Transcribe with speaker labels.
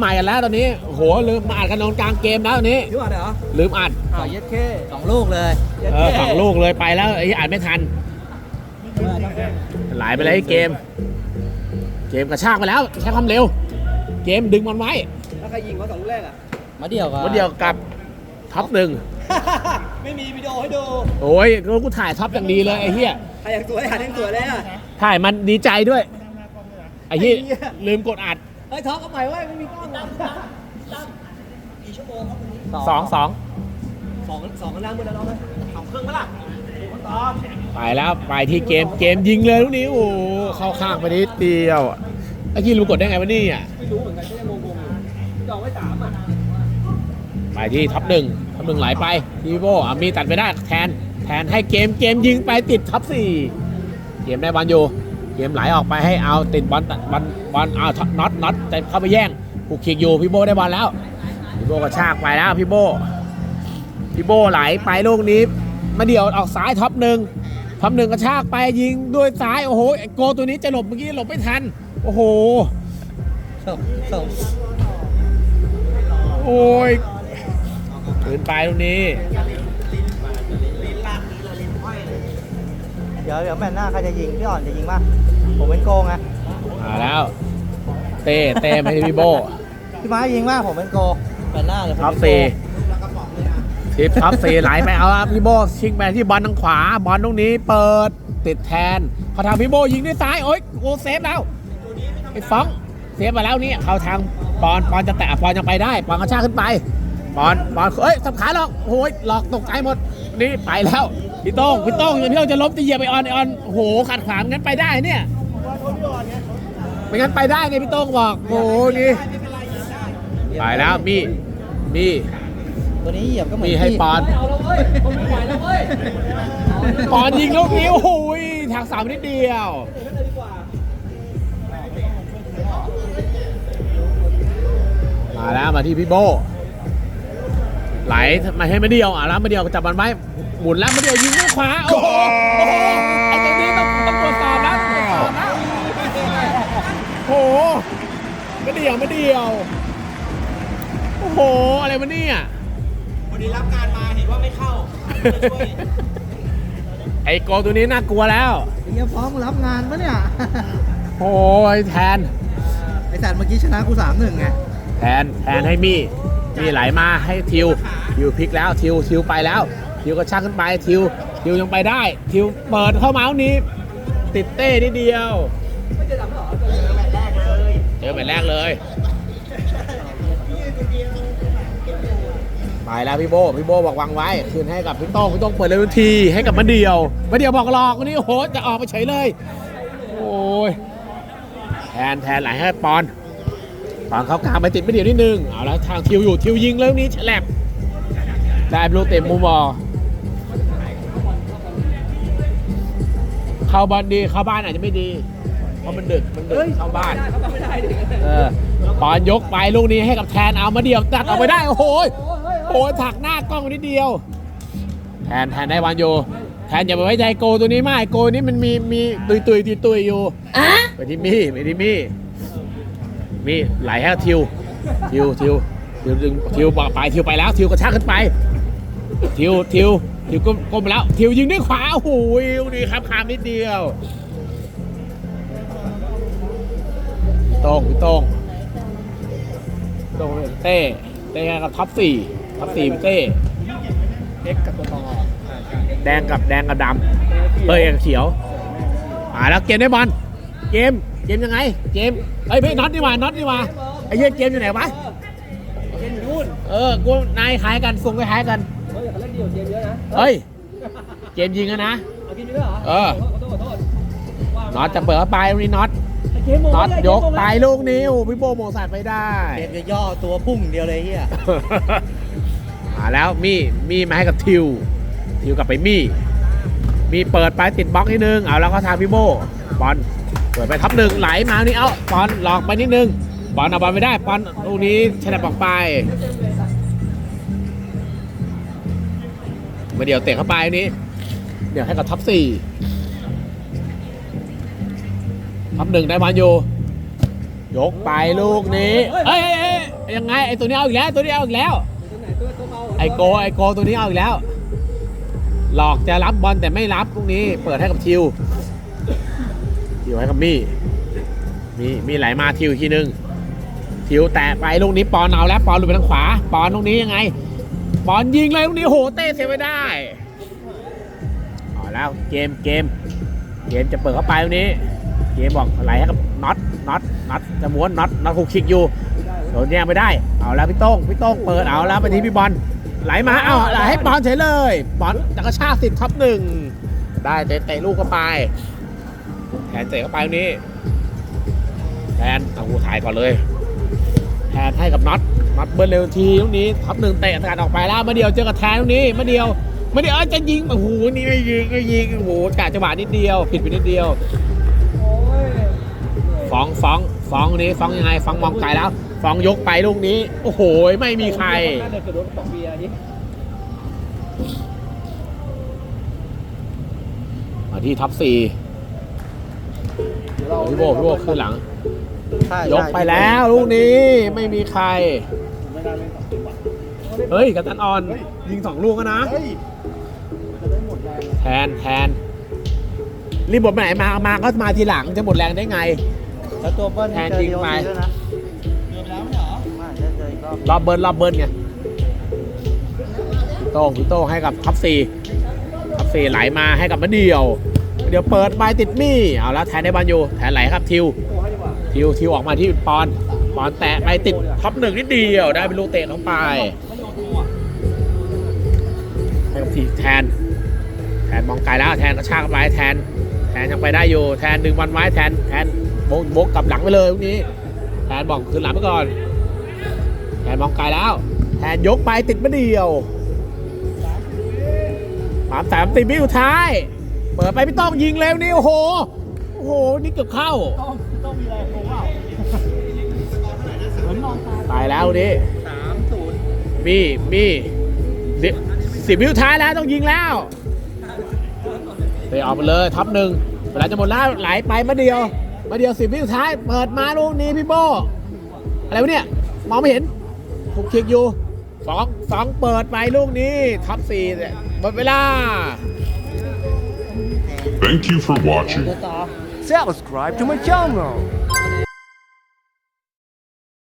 Speaker 1: ใหม่กันแล้วตอนนี้โอ้โหลืมอัดกันนอนกลางเกมแล้วตอนนี้
Speaker 2: พี่ว่าเหรอ
Speaker 1: ลืมอัด
Speaker 2: อ่าเย็ดแค่สองลูกเลย
Speaker 1: เออฝั่งลูกเลยไปแล้วไอ้ที่อัดไม่ทันไหลไปเลยเกม เกมกระชากไปแล้วใช้ความเร็ว เกมดึงมันไว้
Speaker 2: แล้วใครยิงเขาสองลูกแรกอะ มาเดียวกัน
Speaker 1: วันเดียวกับท็อปหนึ่ง
Speaker 2: ไม่มีวิดีโอให้ดู
Speaker 1: โอ้ยกูถ่ายท็อปอย่างดีเลยไอ้เหี้ย
Speaker 2: ใครอยากสวยหาเล่นสวยเลยอะ
Speaker 1: ถ่ายมันดีใจด้วย ไอ้ที่
Speaker 2: ไอ้เหี้ย
Speaker 1: ลืมกดอัด
Speaker 2: เฮ้ยท็อปเอาใหม่เว้ยไม่มีกล้องกี่ชั่วโมงครับวันนี้
Speaker 1: สองสอง
Speaker 2: สองสองกันแล้วมือแล้วเนาะสองครึ่งปะล่ะตอบ
Speaker 1: ไปแล้วไปที่เกมเกมยิงเลยลูกนี้โอ้โหเข้าข้างไปนิดเดียวไอ้ที่ลืมกดได้ไงวะนี่อะ
Speaker 2: ไม่รู้เหมือนกันก็ยังงงๆอยู่จองไว้สามอะ
Speaker 1: ไปที่ท็อปหนึ่งท็อปหนึ่งไหลไปทีโบอะมีตัดไปได้แทนแทนให้เกมเกมยิงไปติดท็อปสี่เกมได้บอลอยู่ เกมไหลออกไปให้เอาติดบอลบอลบอลเอาน็อตน็อตแต่เข้าไปแย่งผูกขีกอยู่พี่โบได้บอลแล้วพี่โบกระชากไปแล้วพี่โบพี่โบไหลไปลูกนี้มาเดี่ยวออกซ้ายท็อปหนึ่งท็อปหนึ่งกระชากไปยิงด้วยซ้ายโอ้โหโกตัวนี้จะหลบเมื่อกี้หลบไม่ทัน โอ้โหโอ้ยปืนไปลูกนี้
Speaker 2: เดี๋ยวเดี๋ยวแมตช์หน้าใครจะยิงพี่อ่อนจะยิงป่ะผมเป็นโกงไง
Speaker 1: มาแล้ว เต้เต้ไม่ใช่พี่โบ
Speaker 2: พี่ม้ายิงป่ะผมเป็นโกแมตช์หน้าเดี๋ยวผม
Speaker 1: ท็อป
Speaker 2: เป็นโก
Speaker 1: สี่ทิปท็อปสี่ไหลไปเอาครับพี่โบชิงไปที่บอลทางขวาบอลตรงนี้เปิดติดแทนเขาทางพี่โบยิงด้วยซ้ายโอ้ยโอ้เซฟแล้วไอ้ฟ้องเซฟมาแล้วนี่เขาทางปอนปอนจะแตะปอนยังไปได้ปอนกระชากขึ้นไปปอนปอนเอ้ยสับขาหรอกโอ้ยหลอกตกใจหมดนี่ไปแล้ว พี่โต้งพี่โต้งพี่โต้งจะล้มจะเหยียบไปออนไอออนโอ้โหขัดขวางงั้นไปได้เนี่ยไม่งั้นไปได้ไงพี่โต้งบอกโอ้โหนี่ไปแล้วมีมี
Speaker 2: ตัวนี้เหยียบก็เหมือน
Speaker 1: มีให้ปอน
Speaker 2: เอาแล้วเว้ยผมไม่ไหวแล้วเว้ย
Speaker 1: ปอนยิงลูกนี้โอ้โหทางสามนิดเดียวมาแล้วมาที่พี่โบไหลมาให้มาเดียวอะแล้วมาเดียวจับบอลไว้ หมุนแล้วมาเดียวยิงด้วยขวาโอ้โหโอ้โหไอ้ตรงนี้ต้องต้องตรวจสอบแล้วตรวจสอบแล้วโอ้โหมาเดียวมาเดียว โอ้โห อะไรมาเนี่ย
Speaker 2: วันนี้รับงานมาเห็นว่าไม่เข้า
Speaker 1: ไอ้โกตัวนี้น่ากลัวแล้ว
Speaker 2: เฮียพร้อมรับงานปะเนี่ย
Speaker 1: โอ้ยแทน
Speaker 2: ไอสัตว์เมื่อกี้ชนะกูสามหนึ่งไง
Speaker 1: แทนแทนให้มี่มี่ไหลมาให้ทิวทิวพลิกแล้วทิวทิวไปแล้ว ทิวก็ชักขึ้นไปทิวทิวยังไปได้ ทิวเปิดเข้าเมาลูกนี้ ติดเต้นิดเดียว
Speaker 2: เจอแมตช์แรกเลย
Speaker 1: เจอแมตช์แรกเลย ไปแล้วพี่โบพี่โบบอกวางไว้ คืนให้กับพี่โต้งพี่โต้งเปิดเลยทันทีให้กับมะเดียวมะเดียวบอกหลอกวันนี้โอ้โหจะออกไปเฉยเลย โอ้ยแทนแทนไหลให้ปอนปอนเขากลางไปติดมะเดียวนิดนึงเอาแล้วทางทิวอยู่ทิวยิงแล้วนี้แฉลบได้ลูกเต็มมุมบอล เข้าบอลดีเข้าบ้านอาจจะไม่ดี เพราะมันดึกมันดึกเข้าบ้าน
Speaker 2: เขาไม่ได้ดิ
Speaker 1: เออปอนยกไปลูกนี้ให้กับแทนเอามาเดียวตัดออกไปได้โอ้โหยโอ้ยถักหน้ากล้องนิดเดียว แทนแทนได้วันอยู่แทนอย่าไปไว้ใจโกตัวนี้มากโกนี้มันมีมีตุยตุยตุยตุยอยู่ไปที่มี่ไปที่มี่มีไหลให้ทิวทิวทิวทิวดึงทิวบอกไปทิวไปแล้วทิวกระชากขึ้นไป ทิวทิวทิวก้มก้มไปแล้ว ทิวยิงด้วยขวาโอ้โหลูกนี้ครับคามนิดเดียวพี่โต้งพี่โต้งโดนเต้เต้กับท็อปสี่ท็อปสี่เป็นเต้
Speaker 2: เอ็กกับตัวต่อ
Speaker 1: แดงกับแดงกับดำเอ้ยกับเขียวมาแล้วเกมได้บอลเกมเกมยังไง เกมเอ้ยพี่น็อตดีกว่าน็อตดีกว่าไอ้เหี้ยเกมอยู่ไหนวะ
Speaker 2: เกมอยู่นู่น
Speaker 3: เออกูนายคล้ายกันทรงคล้ายๆกัน
Speaker 2: เฮ้ยเขาเล่นเดี่ยวเกมเยอะนะ
Speaker 3: เฮ้ย เกมยิงอะนะ
Speaker 2: เอากินเยอะเหรอ
Speaker 3: เออ
Speaker 2: ขอโทษขอโทษว่า
Speaker 3: น็อตจะเปิดเข้าไปตรงนี้น็อต
Speaker 2: ไอ้เกมโมง
Speaker 3: น็อต
Speaker 2: ไอ้เม
Speaker 3: ยก
Speaker 2: โมง
Speaker 3: ไปลูกนี้โอ้พี่โบโมงใส่ไปได้
Speaker 2: เกมจะย่อตัวพุ่งเดียวเลยเฮีย
Speaker 3: มาแล้วมี่มี่มาให้กับทิว ทิวกลับไปมี่ มีเปิดไปติดบล็อกนิดนึง เอาแล้วก็ทางพี่โบบอลเปิดไปทับหนึ่งไหลมานี่เอาบอลหลอกไปนิดนึงบอลเอาบอลไม่ได้บอลลูกนี้ฉลับออกไป มาเดี๋ยวเตะเข้าไปนี้ เดี๋ยวให้กับท็อปสี่ท็อปหนึ่งได้บอลอยู่
Speaker 1: ยกไปลูกนี้เอ้ยยังไงไอตัวนี้เอาอีกแล้วตัวนี้เอาอีกแล้ว
Speaker 2: ไอ
Speaker 1: โกไอโกตัวนี้เอาอีกแล้ว หลอกจะรับบอลแต่ไม่รับลูกนี้ เปิดให้กับทิวทิวให้กับมี่มีมีไหลมาทิวทีนึงทิวแตะไปลูกนี้ปอนเอาแล้วปอนหลุดไปทางขวา ปอนลูกนี้ยังไง ปอนยิงเลยลูกนี้โหเต้เสียไม่ได้เอาแล้วเกมเกม เกมจะเปิดเข้าไปลูกนี้ เกมบอกไหลให้กับน็อตน็อตน็อตจะม้วนน็อตน็อตคุกคิกอยู่โดนแย่งไม่ได้ เอาแล้วพี่โต้งพี่โต้งเปิดเอาแล้วไปที่พี่บอลไหลมาเอาไหลให้บอลเฉยเลยบอลจะกรชาสิบทับหนึ่งได้เตะเตะลูกเข้าไปแทนเตะเข้าไปลูกนี้แทนเอาหูถ่ายก่อนเลยแทนให้กับน็อต น็อตเบิร์นเร็วทีลูกนี้ทับหนึ่งเตะสกัดออกไปแล้วมาเดียวเจอกับแทนลูกนี้มาเดียวมาเดียวจะยิงโอ้โหนี่ไม่ยิงไม่ยิงโอ้โหกะจังหวะนิดเดียว ผิดไปนิดเดียว
Speaker 2: โอ้ย
Speaker 1: ฟ้องฟ้องฟ้องนี้ฟ้องยังไงฟ้องมองไกลแล้วฟ้องยกไปลูกนี้ โอ้โหไม่มีใครมาที่ท็อปสี่พี่โบพี่โบขึ้นหลัง ยกไปแล้วลูกนี้ไม่มีใคร
Speaker 2: ไม่ได้เล่นสองตัว
Speaker 1: เฮ้ยกัปตันออน ยิงสองลูกแล้วนะ
Speaker 2: เฮ้ยจะได้หมดแรง
Speaker 1: แทนแทนรีบบทไปไหนมา มาก็มาทีหลังจะหมดแรงได้ไง
Speaker 4: แล้วตัวเบิ้ล
Speaker 1: แทนยิงไป
Speaker 4: เจอ DOC ด้วยนะ
Speaker 2: เกือบแล้วไม่เหรอ
Speaker 4: มาเจอเจออีกรอบ
Speaker 1: รอบเบิร์นรอบเบิร์นไงพี่โต้งพี่โต้งให้กับท็อปสี่ท็อปสี่ไหลมาให้กับมะเดียวมะเดียวเปิดไปติดมี่ เอาแล้วแทนได้บอลอยู่ แทนไหลครับทิว
Speaker 2: โอ้ให้ดีกว่า
Speaker 1: ทิวทิวออกมาที่ปอนปอนแตะไปติดท็อปหนึ่งนิดเดียวได้เป็นลูกเตะน้องไปให้กับทีแทน แทนมองไกลแล้วแทนกระชากไปแทน แทนยังไปได้อยู่แทนดึงบอลไว้แทนแทนโบกโบกกลับหลังไปเลยลูกนี้ แทนบอกคืนหลังไปก่อน แทนมองไกลแล้ว แทนยกไปติดไม่เดียวสามสามติดวิสุดท้าย เปิดไปไม่ต้องยิงเร็วนี่โอ้โหโอ้โหนี่เกือบเข้า
Speaker 2: ต้องต้องมีแรงโแล้
Speaker 1: วนี่
Speaker 2: สามศูนย์
Speaker 1: มีมีสิบสิบวิวท้ายแล้วต้องยิงแล้วเตะออกมาเลยทับหนึ่งเวลาจะหมดแล้วไหลไปมาเดียวมาเดียวสิบวิวท้าย เปิดมาลูกนี้พี่โบอะไรวะเนี่ยมองไม่เห็นถูกเคียกอยู่สองสองเปิดไปลูกนี้ทับสี่เนี่ยหมดเวลา
Speaker 5: Thank you for watching.
Speaker 4: Subscribe to my channel